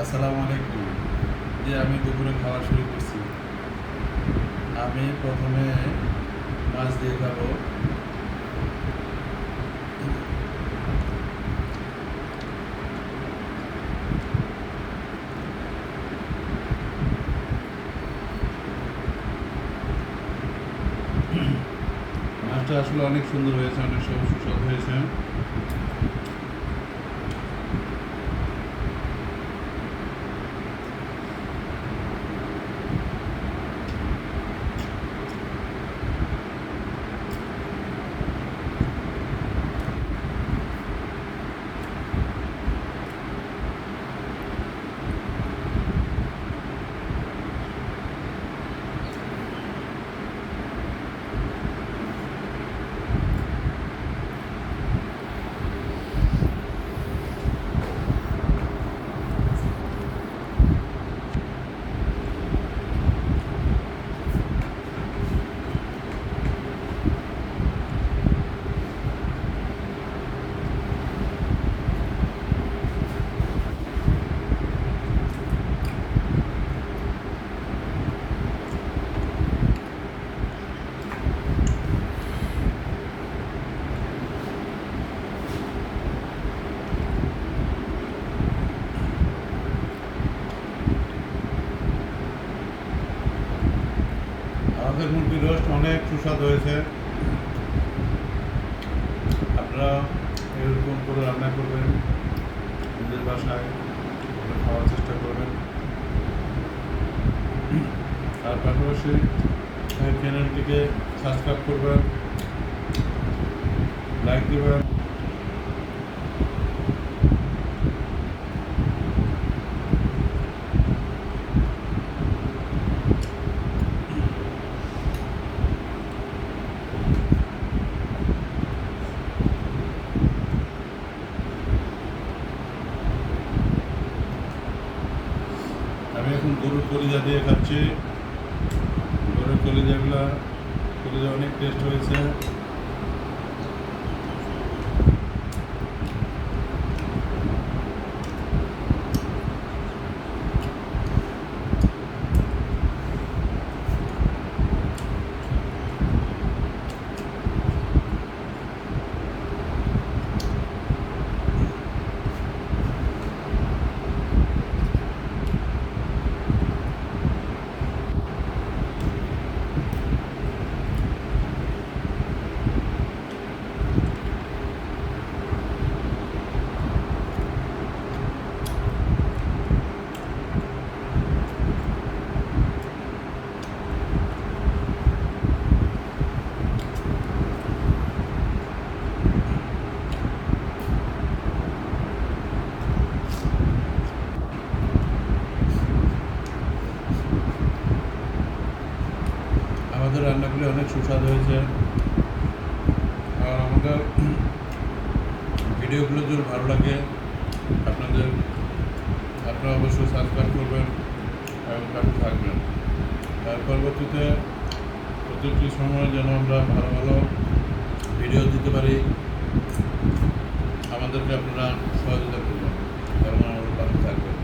আসসালামু আলাইকুম। যে আমি দুপুরে খাওয়া শুরু করছি। আমি প্রথমে মাছ দিয়ে খাব। মাছটা আসলে অনেক সুন্দর হয়েছে, অনেক সব সুস্বাদু হয়েছে আমাদের মুরগির রোস্ট অনেক সুস্বাদ হয়েছে। আপনারা এরকম করে রান্না করবেন, নিজের বাসায় খাওয়ার চেষ্টা করবেন। তার পাশাপাশি চ্যানেলটিকে সাবস্ক্রাইব করবেন লাইক দেবেন। আমি এখন গরুর কলিজা দিয়ে খাচ্ছি। গরুর কলিজাগুলা কলিজা অনেক টেস্ট হয়েছে আমাদের রান্নাগুলি অনেক সুস্বাদু হয়েছে। আর আমাদের ভিডিওগুলো যদি ভালো লাগে, আপনাদের, আপনারা অবশ্যই সাবস্ক্রাইব করবেন এবং পাশে থাকবেন। তার পরবর্তীতে প্রত্যেকটি সময় যেন আমরা ভালো ভালো ভিডিও দিতে পারি, আমাদেরকে আপনারা সহযোগিতা করবেন এবং আমাদের পাশে থাকবেন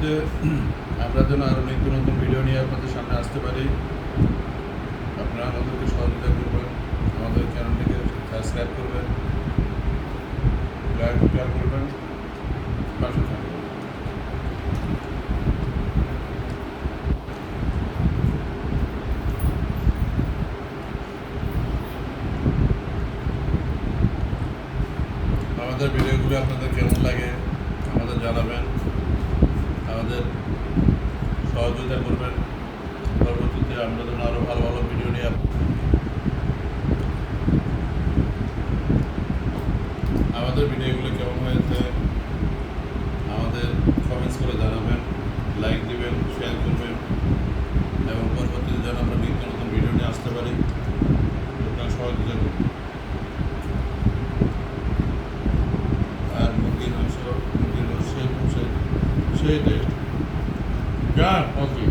পরবর্তীতে আমরা যেন আরও নিত্য নতুন ভিডিও নিয়ে আপনাদের সামনে আসতে পারি। আপনারা আমাদেরকে সহযোগিতা করবেন, আমাদের চ্যানেলটিকে সাবস্ক্রাইব করবেন লাইক শেয়ার করবেন। পাশে থাকবেন আমাদের ভিডিওগুলো আপনাদের কেমন লাগে আমাদের জানাবেন আমাদের সহযোগিতা করবেন। পরবর্তীতে আমরা যেন আরও ভালো ভালো ভিডিও নিয়ে আমাদের ভিডিওগুলো কেমন হয়েছে, আমাদের কমেন্টস করে জানাবেন লাইক দিবেন শেয়ার করবেন, এবং পরবর্তীতে যেন আমরা নিত্য নতুন ভিডিও নিয়ে আসতে পারি সহযোগিতা করুন আর সেই সেই ક્યાં પહોંચી